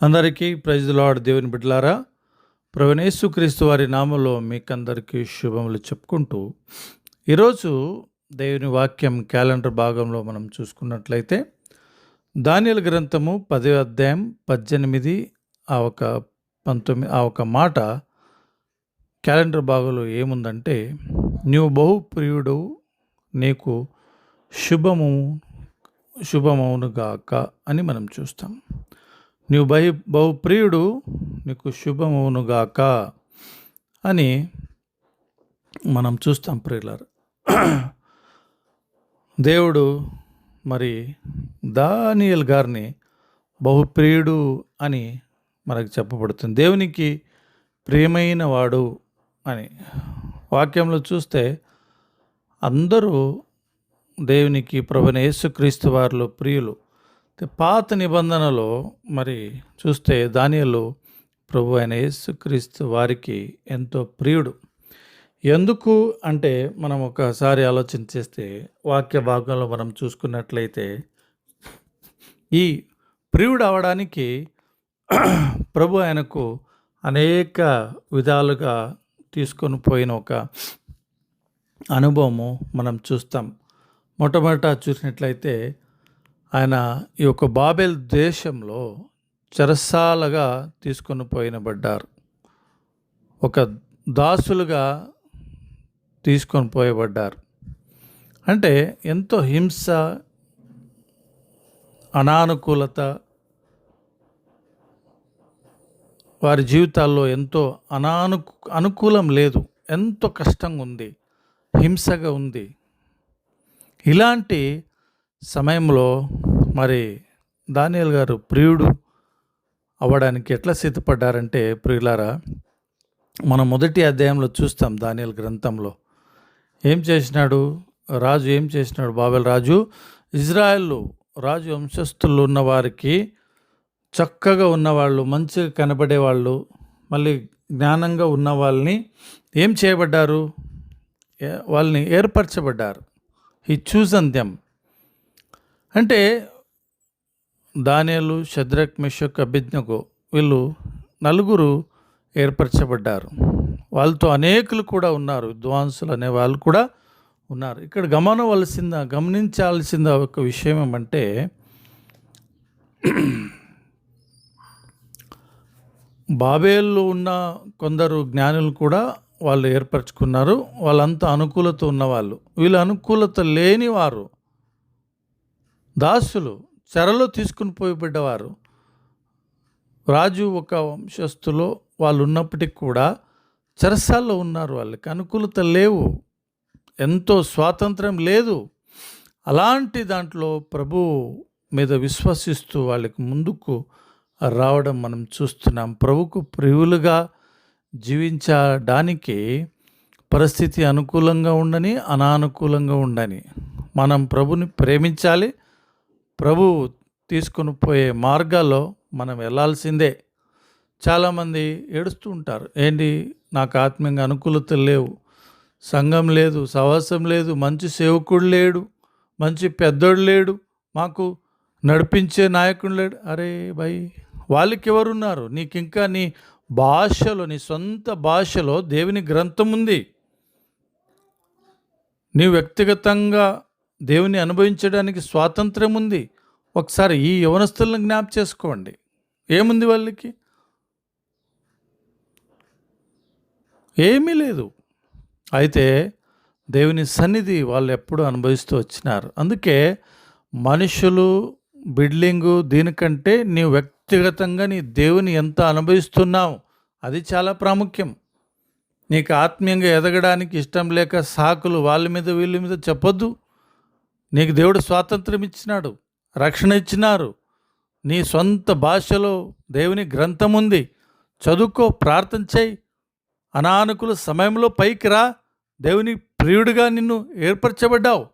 అందరికీ praise lord దేవుని బిడ్డలారా ప్రవణేశుక్రీస్తు వారి నామంలో మీకందరికీ శుభములు చెప్పుకుంటూ ఈరోజు దేవుని వాక్యం క్యాలెండర్ భాగంలో మనం చూసుకున్నట్లయితే దానియల గ్రంథము పదో అధ్యాయం పద్దెనిమిది ఆ ఒక పంతొమ్మిది ఆ ఒక మాట క్యాలెండర్ భాగంలో ఏముందంటే నీవు బహుప్రియుడు నీకు శుభము శుభమవునుగాక అని మనం చూస్తాం. నీవు బహి బహుప్రియుడు నీకు శుభమవునుగాక అని మనం చూస్తాం ప్రియులారు. దేవుడు మరి దానియల్ గారిని బహుప్రియుడు అని మనకు చెప్పబడుతుంది. దేవునికి ప్రియమైన వాడు అని వాక్యంలో చూస్తే అందరూ దేవునికి ప్రభుని యేసుక్రీస్తు వారిలో ప్రియులు. పాత నిబంధనలో మరి చూస్తే దానియలు ప్రభు అయిన యేసుక్రీస్తు వారికి ఎంతో ప్రియుడు. ఎందుకు అంటే మనం ఒకసారి ఆలోచన చేస్తే వాక్య భాగంలో మనం చూసుకున్నట్లయితే ఈ ప్రియుడు అవడానికి ప్రభు ఆయనకు అనేక విధాలుగా తీసుకొని పోయిన ఒక అనుభవము మనం చూస్తాం. మొట్టమొదట చూసినట్లయితే ఆయన ఈ యొక్క బాబెల్ దేశంలో చెరసాలగా తీసుకొని పోయినబడ్డారు ఒక దాసులుగా తీసుకొని పోయబడ్డారు. అంటే ఎంతో హింస అనానుకూలత వారి జీవితాల్లో ఎంతో అనాను అనుకూలం లేదు. ఎంతో కష్టంగా ఉంది హింసగా ఉంది. ఇలాంటి సమయంలో మరి దానియల్ గారు ప్రియుడు అవ్వడానికి ఎట్లా సిద్ధపడ్డారంటే ప్రియులారా మనం మొదటి అధ్యాయంలో చూస్తాం దానియల్ గ్రంథంలో. ఏం చేసినాడు? రాజు ఏం చేసినాడు? బాబెల్ రాజు ఇజ్రాయెల్ రాజు వంశస్థులు ఉన్న వారికి చక్కగా ఉన్నవాళ్ళు మంచిగా కనబడేవాళ్ళు మళ్ళీ జ్ఞానంగా ఉన్న వాళ్ళని ఏం చేయబడ్డారు? వాళ్ళని ఏర్పరచబడ్డారు. ఈ చూసన్ దెమ్ అంటే దానియలు శద్రక్ మిషక్ అభిజ్ఞకు వీళ్ళు నలుగురు ఏర్పరచబడ్డారు. వాళ్ళతో అనేకులు కూడా ఉన్నారు. విద్వాంసులు అనే వాళ్ళు కూడా ఉన్నారు. ఇక్కడ గమనవలసింద గమనించాల్సిన ఒక విషయం ఏమంటే బాబేల్లో ఉన్న కొందరు జ్ఞానులు కూడా వాళ్ళు ఏర్పరచుకున్నారు. వాళ్ళంతా అనుకూలత ఉన్నవాళ్ళు. వీళ్ళు అనుకూలత లేనివారు. దాసులు చెరలో తీసుకుని పోయబడ్డవారు రాజు ఒక వంశస్థులో వాళ్ళు ఉన్నప్పటికి కూడా చెరసాల్లో ఉన్నారు వాళ్ళకి. అనుకూలత లేవు. ఎంతో స్వాతంత్రం లేదు. అలాంటి దాంట్లో ప్రభు మీద విశ్వసిస్తూ వాళ్ళకి ముందుకు రావడం మనం చూస్తున్నాం. ప్రభుకు ప్రియులుగా జీవించడానికి పరిస్థితి అనుకూలంగా ఉండని అనానుకూలంగా ఉండని మనం ప్రభుని ప్రేమించాలి ప్రభు తీసుకొని పోయే మార్గాల్లో మనం వెళ్ళాల్సిందే చాలామంది ఏడుస్తూ ఉంటారు. ఏంటి? నాకు ఆత్మీయంగా అనుకూలత లేవు. సంఘం లేదు సవాసం లేదు మంచి సేవకుడు లేడు మంచి పెద్దోడు లేడు మాకు నడిపించే నాయకుడు లేడు. అరే భయ్ వాళ్ళకి ఎవరున్నారు నీకు ఇంకా నీ భాషలో నీ సొంత భాషలో దేవుని గ్రంథం ఉంది. నీ వ్యక్తిగతంగా దేవుని అనుభవించడానికి స్వాతంత్రం ఉంది. ఒకసారి ఈ యవనస్తులను జ్ఞాప చేసుకోండి. ఏముంది వాళ్ళకి? ఏమీ లేదు. అయితే దేవుని సన్నిధి వాళ్ళు ఎప్పుడు అనుభవిస్తూ వచ్చినారు. అందుకే మనుషులు బిల్డింగు దీనికంటే నీ వ్యక్తిగతంగా నీ దేవుని ఎంత అనుభవిస్తున్నావు అది చాలా ప్రాముఖ్యం. నీకు ఆత్మీయంగా ఎదగడానికి ఇష్టం లేక సాకులు వాళ్ళ మీద వీళ్ళ మీద చెప్పొద్దు. నీకు దేవుడు స్వాతంత్రం ఇచ్చినాడు రక్షణ ఇచ్చినారు. నీ సొంత భాషలో దేవుని గ్రంథం ఉంది. చదువుకో ప్రార్థన చేయి. అనానుకుల సమయంలో పైకి రా. దేవుని ప్రియుడిగా నిన్ను ఏర్పరచబడ్డావు.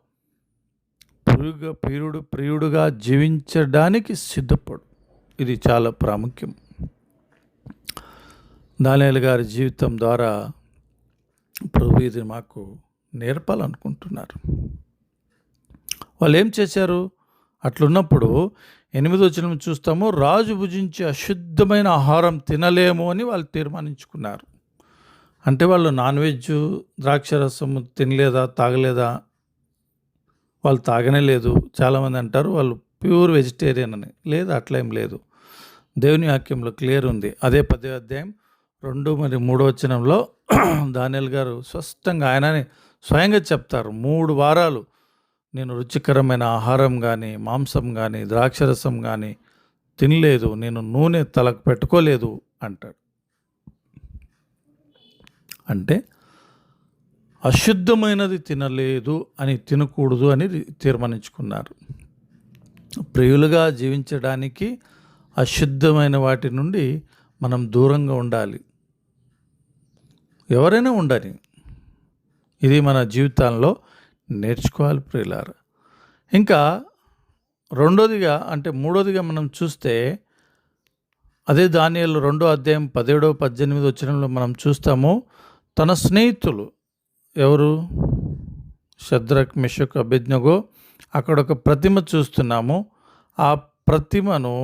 ప్రియుగా ప్రియుడు ప్రియుడుగా జీవించడానికి సిద్ధపడు. ఇది చాలా ప్రాముఖ్యం. దానియాల గారి జీవితం ద్వారా ప్రభు ఇది మాకు నేర్పాలనుకుంటున్నారు. వాళ్ళు ఏం చేశారు? అట్లున్నప్పుడు ఎనిమిదో వచ్చిన చూస్తాము రాజు భుజించి అశుద్ధమైన ఆహారం తినలేము అని వాళ్ళు తీర్మానించుకున్నారు. అంటే వాళ్ళు నాన్ వెజ్ ద్రాక్షరసము తినలేదా తాగలేదా? వాళ్ళు తాగనే లేదు. చాలామంది అంటారు వాళ్ళు ప్యూర్ వెజిటేరియన్ అని. లేదు అట్లేం లేదు. దేవుని వాక్యంలో క్లియర్ ఉంది. అదే పదే అధ్యాయం రెండు మరి మూడో వచనంలో దానియల్ గారు స్పష్టంగా ఆయనని స్వయంగా చెప్తారు. మూడు వారాలు నేను రుచికరమైన ఆహారం కానీ మాంసం కానీ ద్రాక్షరసం కానీ తినలేదు. నేను నూనె తలకు పెట్టుకోలేదు అంటాడు. అంటే అశుద్ధమైనది తినలేదు అని తినకూడదు అని తీర్మానించుకున్నారు. ప్రియులుగా జీవించడానికి అశుద్ధమైన వాటి నుండి మనం దూరంగా ఉండాలి. ఎవరైనా ఉండని ఇది మన జీవితాల్లో నేర్చుకోవాలి ప్రియులార. ఇంకా రెండోదిగా అంటే మూడోదిగా మనం చూస్తే అదే ధాన్యాలు రెండో అధ్యాయం పదిహేడో పద్దెనిమిది వచ్చినంలో మనం చూస్తాము తన స్నేహితులు ఎవరు? శద్రక్ మిషక్ అభిజ్ఞగో అక్కడ ఒక ప్రతిమ చూస్తున్నాము. ఆ ప్రతిమను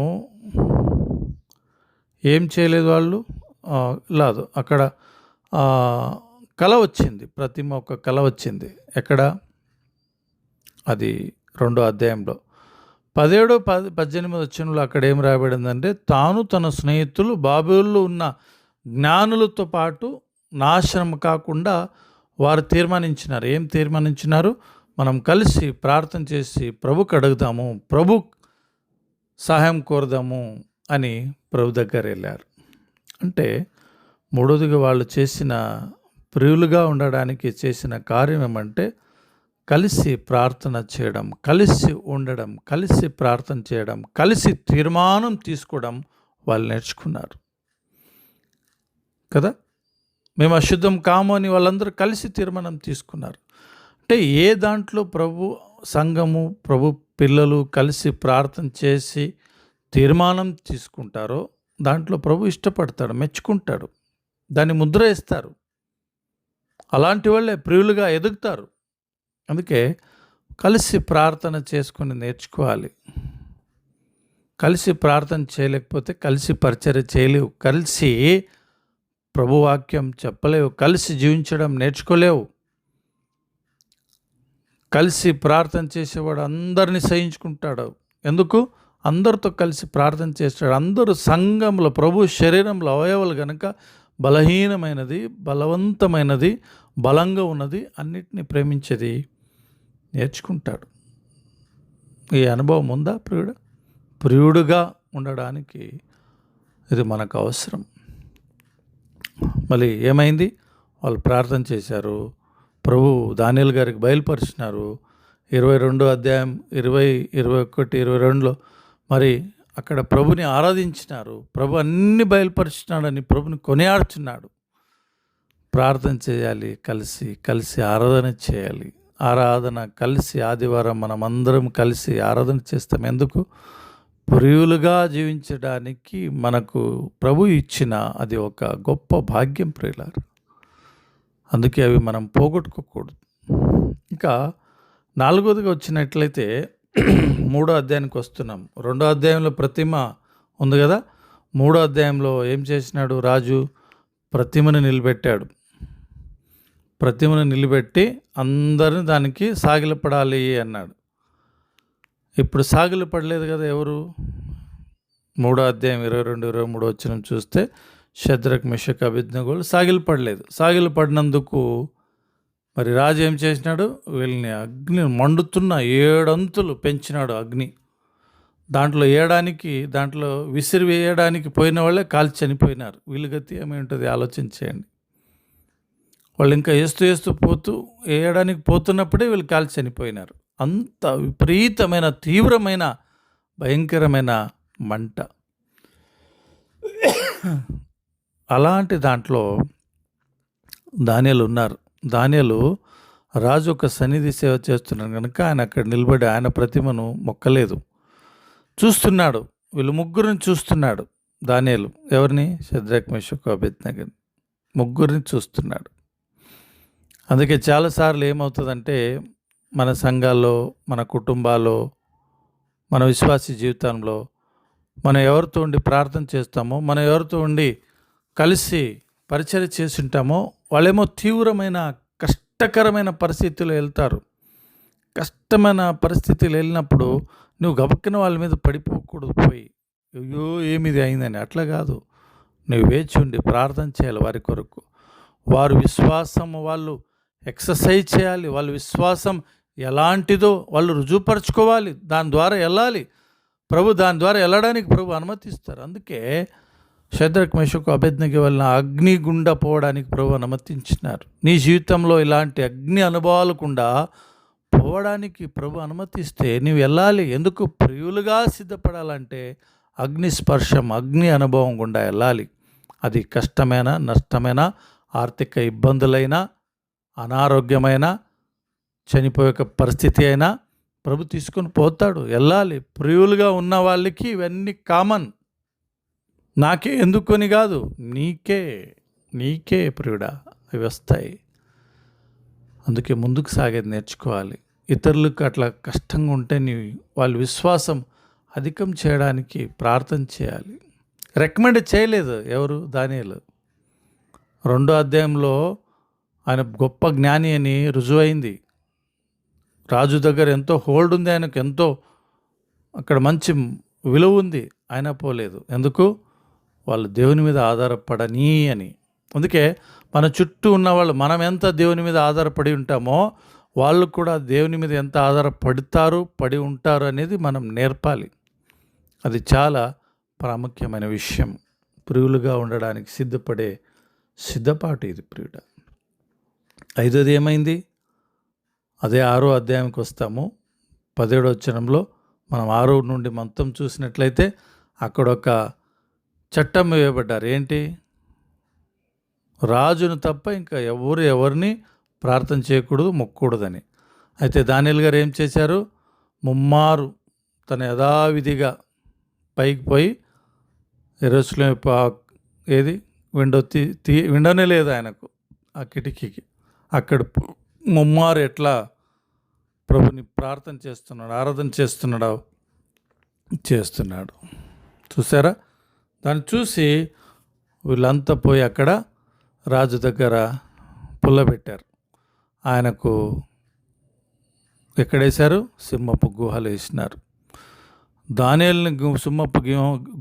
ఏం చేయలేదు వాళ్ళు? లాదు లేదు అక్కడ కళ వచ్చింది. ప్రతిమ ఒక కళ వచ్చింది. ఎక్కడ? అది రెండో అధ్యాయంలో. పదిహేడు పది పద్దెనిమిది వచ్చినలో అక్కడ ఏం రాయబడిందంటే తాను తన స్నేహితులు బాబుల్లో ఉన్న జ్ఞానులతో పాటు నాశనం కాకుండా వారు తీర్మానించినారు. ఏం తీర్మానించినారు? మనం కలిసి ప్రార్థన చేసి ప్రభుకి అడుగుదాము ప్రభు సహాయం కోరుదాము అని ప్రభు దగ్గర వెళ్ళారు. అంటే మూడోదిగా వాళ్ళు చేసిన ప్రియులుగా ఉండడానికి చేసిన కార్యం ఏమంటే కలిసి ప్రార్థన చేయడం కలిసి ఉండడం కలిసి ప్రార్థన చేయడం కలిసి తీర్మానం తీసుకోవడం వాళ్ళు నేర్చుకున్నారు. కదా? మేము అశుద్ధం కాము అని వాళ్ళందరూ కలిసి తీర్మానం తీసుకున్నారు. అంటే ఏ దాంట్లో ప్రభు సంఘము ప్రభు పిల్లలు కలిసి ప్రార్థన చేసి తీర్మానం తీసుకుంటారో దాంట్లో ప్రభు ఇష్టపడతాడు మెచ్చుకుంటాడు. దాన్ని ముద్ర ఇస్తారు అలాంటి వాళ్ళే ప్రియులుగా ఎదుగుతారు. అందుకే కలిసి ప్రార్థన చేసుకుని నేర్చుకోవాలి. కలిసి ప్రార్థన చేయలేకపోతే కలిసి పరిచర్య చేయలేవు. కలిసి ప్రభువాక్యం చెప్పలేవు. కలిసి జీవించడం నేర్చుకోలేవు. కలిసి ప్రార్థన చేసేవాడు అందరిని సహించుకుంటాడు. ఎందుకు? అందరితో కలిసి ప్రార్థన చేస్తాడు. అందరూ సంఘంలో ప్రభు శరీరంలో అవయవాలు కనుక బలహీనమైనది బలవంతమైనది బలంగా ఉన్నది అన్నిటిని ప్రేమించేది నేర్చుకుంటాడు. ఈ అనుభవం ఉందా ప్రియుడు? ప్రియుడుగా ఉండడానికి ఇది మనకు అవసరం. మళ్ళీ ఏమైంది? వాళ్ళు ప్రార్థన చేశారు. ప్రభు దానియల్ గారికి బయలుపరిచినారు. ఇరవై రెండు అధ్యాయం ఇరవై ఇరవై ఒకటి ఇరవై రెండులో మరి అక్కడ ప్రభుని ఆరాధించినారు. ప్రభు అన్ని బయలుపరిచినాడని ప్రభుని కొనియాడుచున్నాడు. ప్రార్థన చేయాలి కలిసి కలిసి ఆరాధన చేయాలి. ఆరాధన కలిసి ఆదివారం మనం అందరం కలిసి ఆరాధన చేస్తాం. ఎందుకు? ప్రియులుగా జీవించడానికి మనకు ప్రభు ఇచ్చిన అది ఒక గొప్ప భాగ్యం ప్రియులారు. అందుకే అవి మనం పోగొట్టుకోకూడదు. ఇంకా నాలుగోదిగా వచ్చినట్లయితే మూడో అధ్యాయానికి వస్తున్నాం. రెండో అధ్యాయంలో ప్రతిమ ఉంది కదా? మూడో అధ్యాయంలో ఏం చేసినాడు రాజు? ప్రతిమను నిలబెట్టాడు. ప్రతిమను నిలబెట్టి అందరిని దానికి సాగిలపడాలి అన్నాడు. ఇప్పుడు సాగిలు పడలేదు కదా ఎవరు? మూడో అధ్యాయం ఇరవై రెండు ఇరవై మూడు వచ్చిన చూస్తే శద్రక్ మిషక్ అభిజ్ఞగోళ్ళు సాగిలు పడలేదు సాగిలు పడినందుకు మరి రాజు ఏం చేసినాడు? వీళ్ళని అగ్ని మండుతున్న ఏడంతులు పెంచినాడు అగ్ని. దాంట్లో వేయడానికి దాంట్లో విసిరి వేయడానికి పోయిన వాళ్ళే కాల్చి చనిపోయినారు. వీళ్ళ గతి ఏమేంటుంది? ఆలోచించేయండి వాళ్ళు ఇంకా వేస్తూ వేస్తూ పోతూ వేయడానికి పోతున్నప్పుడే వీళ్ళు కాల్చి చనిపోయినారు. అంత విపరీతమైన తీవ్రమైన భయంకరమైన మంట. అలాంటి దాంట్లో ధాన్యాలు ఉన్నారు. ధాన్యాలు రాజు ఒక సన్నిధి సేవ చేస్తున్నాడు కనుక ఆయన అక్కడ నిలబడి ఆయన ప్రతిమను మొక్కలేదు. చూస్తున్నాడు. వీళ్ళు ముగ్గురిని చూస్తున్నాడు. ధాన్యాలు ఎవరిని? శద్రక్ మెషక్ అభిజ్ఞగన్ ముగ్గురిని చూస్తున్నాడు. అందుకే చాలాసార్లు ఏమవుతుందంటే మన సంఘాల్లో మన కుటుంబాల్లో మన విశ్వాసీ జీవితంలో మనం ఎవరితో ఉండి ప్రార్థన చేస్తామో మనం ఎవరితో ఉండి కలిసి పరిచయం చేసి ఉంటామో వాళ్ళేమో తీవ్రమైన కష్టకరమైన పరిస్థితులు వెళ్తారు. కష్టమైన పరిస్థితులు వెళ్ళినప్పుడు నువ్వు గబక్కిన వాళ్ళ మీద పడిపోకూడదు పోయి. అయ్యో ఏమిది అయిందని? అట్లా కాదు. నువ్వు వేచి ఉండి ప్రార్థన చేయాలి వారి కొరకు. వారు విశ్వాసం వాళ్ళు ఎక్సర్సైజ్ చేయాలి. వాళ్ళ విశ్వాసం ఎలాంటిదో వాళ్ళు రుజువుపరచుకోవాలి. దాని ద్వారా వెళ్ళాలి. ప్రభు దాని ద్వారా వెళ్ళడానికి ప్రభు అనుమతిస్తారు. అందుకే శద్రక్ మేషకు అభ్యర్థికి వలన అగ్ని గుండా పోవడానికి ప్రభు అనుమతించినారు. నీ జీవితంలో ఇలాంటి అగ్ని అనుభవాలకుండా పోవడానికి ప్రభు అనుమతిస్తే నీవు వెళ్ళాలి. ఎందుకు? ప్రియులుగా సిద్ధపడాలంటే అగ్ని స్పర్శం అగ్ని అనుభవం గుండా వెళ్ళాలి. అది కష్టమైన నష్టమైన ఆర్థిక ఇబ్బందులైన అనారోగ్యమైన చనిపోయే పరిస్థితి అయినా ప్రభు తీసుకొని పోతాడు. వెళ్ళాలి. ప్రియులుగా ఉన్న వాళ్ళకి ఇవన్నీ కామన్ నాకే ఎందుకొని కాదు నీకే నీకే ప్రియుడా అవి వస్తాయి. అందుకే ముందుకు సాగేది నేర్చుకోవాలి. ఇతరులకు అట్లా కష్టంగా ఉంటే నీ వాళ్ళ విశ్వాసం అధికం చేయడానికి ప్రార్థన చేయాలి. రికమెండ్ చేయలేదు ఎవరు? దానియలు. రెండో అధ్యాయంలో ఆయన గొప్ప జ్ఞాని అని రుజువైంది. రాజు దగ్గర ఎంతో హోల్డ్ ఉంది ఆయనకు ఎంతో అక్కడ మంచి విలువ ఉంది అయినా పోలేదు. ఎందుకు? వాళ్ళు దేవుని మీద ఆధారపడని అని. అందుకే మన చుట్టూ ఉన్న వాళ్ళు మనం ఎంత దేవుని మీద ఆధారపడి ఉంటామో వాళ్ళు కూడా దేవుని మీద ఎంత ఆధారపడతారు పడి ఉంటారు అనేది మనం నేర్పాలి. అది చాలా ప్రాముఖ్యమైన విషయం. ప్రియులుగా ఉండడానికి సిద్ధపడే సిద్ధపాటు ఇది ప్రియుడ. ఐదోది ఏమైంది? అదే ఆరో అధ్యాయంకి వస్తాము. పదిహేడో వచ్చనంలో మనం ఆరో నుండి మొత్తం చూసినట్లయితే అక్కడ ఒక చట్టం వేయబడ్డారు. ఏంటి? రాజును తప్ప ఇంకా ఎవరు ఎవరిని ప్రార్థన చేయకూడదు మొక్కకూడదని. అయితే దానిల్ గారు ఏం చేశారు? ముమ్మారు తన యథావిధిగా పైకి పోయి ఎరోస్లో ఏది? విండో తీ తీ విండోనే లేదు ఆయనకు ఆ కిటికీకి. అక్కడ ముమ్మారు ఎట్లా ప్రభుని ప్రార్థన చేస్తున్నాడు ఆరాధన చేస్తున్నాడు చేస్తున్నాడు. చూసారా దాన్ని చూసి వీళ్ళంతా పోయి అక్కడ రాజు దగ్గర పుల్లబెట్టారు ఆయనకు ఎక్కడేశారు? సింహపు గుహలు వేసినారు. దానియల్ని సింహపు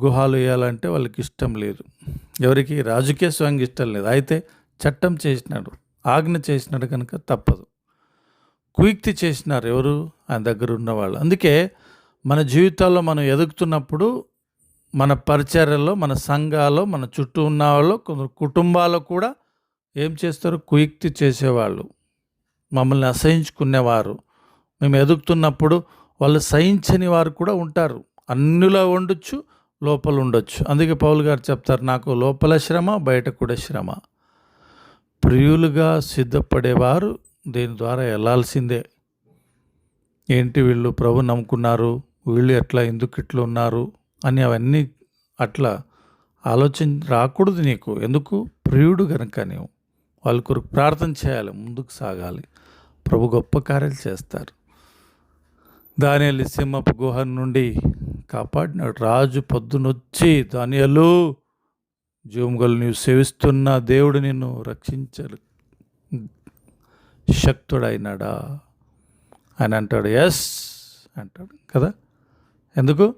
గుహాలు వేయాలంటే వాళ్ళకి ఇష్టం లేదు. ఎవరికి? రాజుకే స్వయంగా ఇష్టం లేదు. అయితే చట్టం చేసినాడు. ఆజ్ఞ చేసినాడు కనుక తప్పదు. కుయుక్తి చేసినారు ఎవరు? ఆయన దగ్గర ఉన్నవాళ్ళు. అందుకే మన జీవితాల్లో మనం ఎదుగుతున్నప్పుడు మన పరిచర్యలో మన సంఘాల్లో మన చుట్టూ ఉన్న వాళ్ళు కొందరు కుటుంబాల్లో కూడా ఏం చేస్తారు? కుయుక్తి చేసేవాళ్ళు. మమ్మల్ని అసహించుకునేవారు. మేము ఎదుగుతున్నప్పుడు వాళ్ళు సహించని వారు కూడా ఉంటారు. అన్నిలా ఉండొచ్చు లోపల ఉండొచ్చు. అందుకే పౌలు గారు చెప్తారు నాకు లోపల శ్రమ బయట కూడా శ్రమ. ప్రియులుగా సిద్ధపడేవారు దీని ద్వారా వెళ్ళాల్సిందే ఏంటి వీళ్ళు ప్రభు నమ్ముకున్నారు? వీళ్ళు ఎట్లా ఎందుకు ఇట్లా ఉన్నారు? అని అవన్నీ అట్లా ఆలోచన రాకూడదు నీకు. ఎందుకు? ప్రియుడు కనుక నీవు వాళ్ళ కొరకు ప్రార్థన చేయాలి ముందుకు సాగాలి. ప్రభు గొప్ప కార్యాలు చేస్తారు. దాని సింహపు గుహ నుండి కాపాడినాడు రాజు పొద్దునొచ్చి దానియలు జూముగలు నీవు సేవిస్తున్న దేవుడు నిన్ను రక్షించరు. శక్తుడైనాడా? అని అంటాడు. ఎస్ అంటాడు. కదా? ఎందుకు?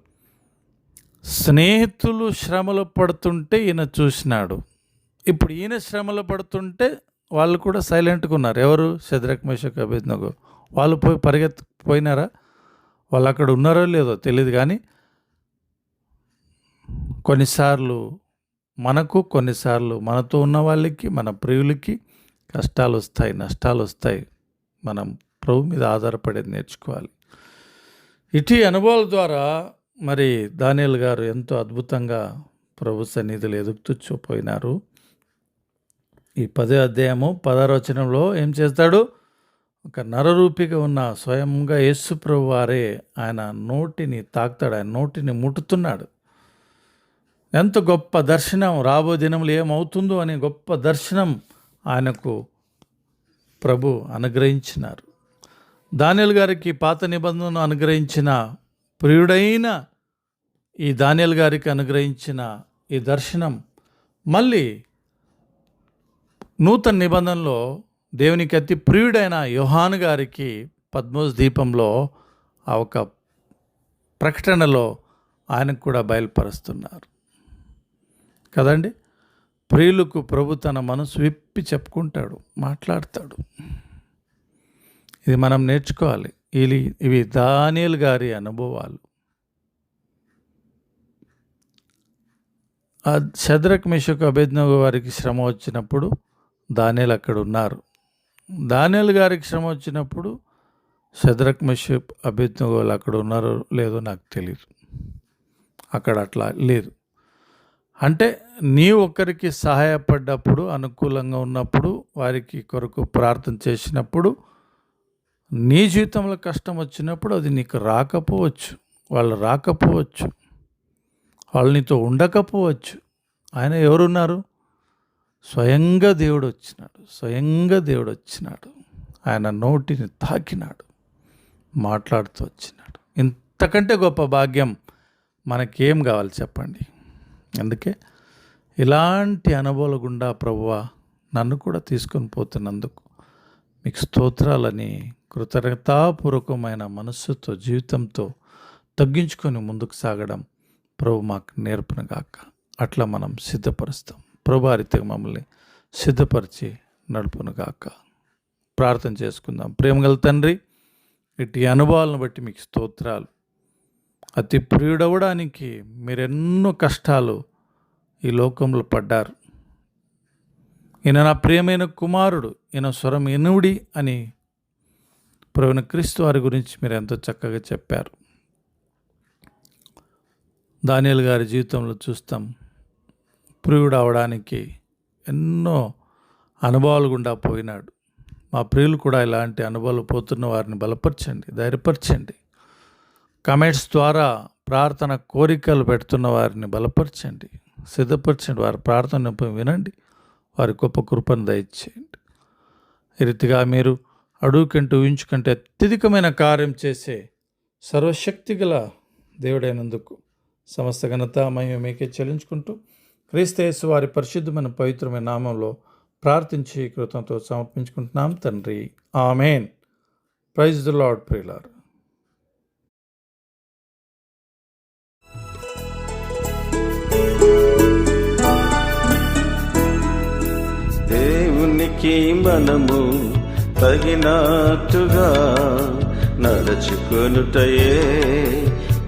స్నేహితులు శ్రమలు పడుతుంటే ఈయన చూసినాడు. ఇప్పుడు ఈయన శ్రమలు పడుతుంటే వాళ్ళు కూడా సైలెంట్గా ఉన్నారు. ఎవరు? శద్రక్ మేషక్ అభిజ్ఞకు వాళ్ళు పోయి పరిగెత్తిపోయినారా వాళ్ళు అక్కడ ఉన్నారో లేదో తెలియదు కానీ కొన్నిసార్లు మనకు కొన్నిసార్లు మనతో ఉన్న వాళ్ళకి మన ప్రియులకి కష్టాలు వస్తాయి నష్టాలు వస్తాయి. మనం ప్రభు మీద ఆధారపడేది నేర్చుకోవాలి. ఇటీ అనుభవాల ద్వారా మరి దానియల్ గారు ఎంతో అద్భుతంగా ప్రభు సన్నిధులు ఎదుగుతూ చూపోయినారు. ఈ పదే అధ్యాయము పదారోచనంలో ఏం చేస్తాడు? ఒక నరరూపిగా ఉన్న స్వయంగా యేసు ప్రభు వారే ఆయన నోటిని తాకుతాడు ఆయన నోటిని ముట్టుతున్నాడు. ఎంత గొప్ప దర్శనం రాబో దినములు ఏమవుతుందో అనే గొప్ప దర్శనం ఆయనకు ప్రభు అనుగ్రహించినారు. దానియల్ గారికి పాత నిబంధనను అనుగ్రహించిన ప్రియుడైన ఈ దానియల్ గారికి అనుగ్రహించిన ఈ దర్శనం మళ్ళీ నూతన నిబంధనలో దేవునికి అతి ప్రియుడైన యోహాను గారికి పద్మోస్ దీపంలో ఆ ఒక ప్రకటనలో ఆయనకు కూడా బయలుపరుస్తున్నారు. కదండి? ప్రియులకు ప్రభు తన మనసు విప్పి చెప్పుకుంటాడు మాట్లాడతాడు. ఇది మనం నేర్చుకోవాలి. ఇవి ఇవి దానియల్ గారి అనుభవాలు. ఆ శద్రక్ మిషకు అభిజ్ఞ వారికి శ్రమ వచ్చినప్పుడు దానియలు అక్కడ ఉన్నారు. దానియల్ గారికి శ్రమ వచ్చినప్పుడు శద్రక్ మిషప్ అభేజ్ఞ వాళ్ళు అక్కడ ఉన్నారో లేదో నాకు తెలియదు అక్కడ అట్లా లేదు. అంటే నీ ఒక్కరికి సహాయపడ్డప్పుడు అనుకూలంగా ఉన్నప్పుడు వారికి కొరకు ప్రార్థన చేసినప్పుడు నీ జీవితంలో కష్టం వచ్చినప్పుడు అది నీకు రాకపోవచ్చు. వాళ్ళు రాకపోవచ్చు. వాళ్ళు నీతో ఉండకపోవచ్చు. ఆయన ఎవరున్నారు? స్వయంగా దేవుడు వచ్చినాడు. స్వయంగా దేవుడు వచ్చినాడు. ఆయన నోటిని తాకినాడు. మాట్లాడుతూ వచ్చినాడు. ఇంతకంటే గొప్ప భాగ్యం మనకేం కావాలి చెప్పండి? అందుకే ఇలాంటి అనుభవాల గుండా ప్రభువ నన్ను కూడా తీసుకొని పోతున్నందుకు మీకు స్తోత్రాలని కృతజ్ఞతాపూర్వకమైన మనస్సుతో జీవితంతో తగ్గించుకొని ముందుకు సాగడం ప్రభు మాకు నేర్పునగాక అట్లా మనం సిద్ధపరుస్తాం. ప్రభు రీతిగా మమ్మల్ని సిద్ధపరిచి నడుపునుగాక ప్రార్థన చేసుకుందాం. ప్రేమగల తండ్రి ఇటు అనుభవాలను బట్టి మీకు స్తోత్రాలు. అతి ప్రియుడవడానికి మీరెన్నో కష్టాలు ఈ లోకంలో పడ్డారు. ఈయన నా ప్రియమైన కుమారుడు ఈయన స్వరం ఎనుడి అని ప్రవీణ క్రీస్తు వారి గురించి మీరు ఎంతో చక్కగా చెప్పారు. దానియల్ గారి జీవితంలో చూస్తాం. ప్రియుడు అవడానికి ఎన్నో అనుభవాలు గుండా పోయినాడు. మా ప్రియులు కూడా ఇలాంటి అనుభవాలు పోతున్న వారిని బలపరచండి ధైర్యపరచండి. కమెంట్స్ ద్వారా ప్రార్థన కోరికలు పెడుతున్న వారిని బలపరచండి సిద్ధపరచండి. వారి ప్రార్థన వినండి వారి గొప్ప కృపను దయచేయండి. ఈ రీతిగా మీరు అడుగుకంటూ ఊహించుకుంటే అత్యధికమైన కార్యం చేసే సర్వశక్తి గల దేవుడైనందుకు సమస్త ఘనత మహిమ మీకే చెల్లించుకుంటూ క్రీస్తయేసు వారి పరిశుద్ధమైన పవిత్రమైన నామంలో ప్రార్థించి కృతంతో సమర్పించుకుంటున్నాం. తండ్రి ఆమెన్. ప్రైజ్ ద లార్డ్ ప్రియులార్ దేవునికి మనము తగినట్టుగా నడుచుకొనుటయే